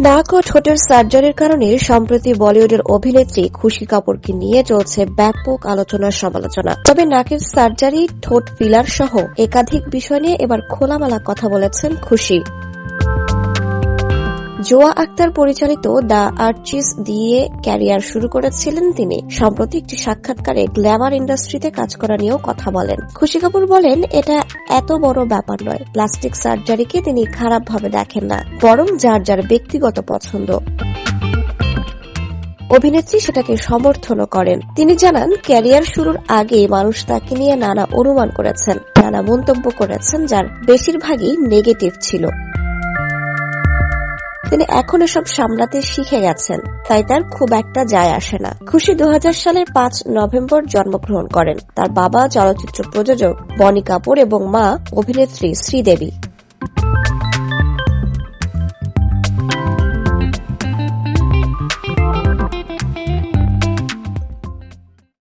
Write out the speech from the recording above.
নাক ও ঠোঁটের সার্জারির কারণে সম্প্রতি বলিউডের অভিনেত্রী খুশি কাপুরকে নিয়ে চলছে ব্যাপক আলোচনা সমালোচনা। তবে নাকের সার্জারি, ঠোঁট ফিলার সহ একাধিক বিষয় নিয়ে এবার খোলামেলা কথা বলেছেন খুশি। জোয়া আক্তার পরিচালিত দ্য আর্চিস দিয়ে ক্যারিয়ার শুরু করেছিলেন তিনি। সম্প্রতি একটি সাক্ষাৎকারে গ্ল্যামার ইন্ডাস্ট্রিতে কাজ করা নিয়েও কথা বলেন। খুশি কাপুর বলেন, এটা এত বড় ব্যাপার নয়। প্লাস্টিক সার্জারিকে তিনি খারাপভাবে দেখেন না, বরং যার যার ব্যক্তিগত পছন্দ। অভিনেত্রী সেটাকে সমর্থনও করেন। তিনি জানান, ক্যারিয়ার শুরুর আগে মানুষ তাকে নিয়ে নানা অনুমান করেছেন, নানা মন্তব্য করেছেন, যার বেশিরভাগই নেগেটিভ ছিল। তিনি এখন এসব সামলাতে শিখে গেছেন, তাই তার খুব একটা যায় আসে না। খুশি দু হাজার সালের পাঁচ নভেম্বর জন্মগ্রহণ করেন তার বাবা চলচ্চিত্র প্রযোজক বনি কাপুর এবং মা অভিনেত্রী শ্রীদেবী।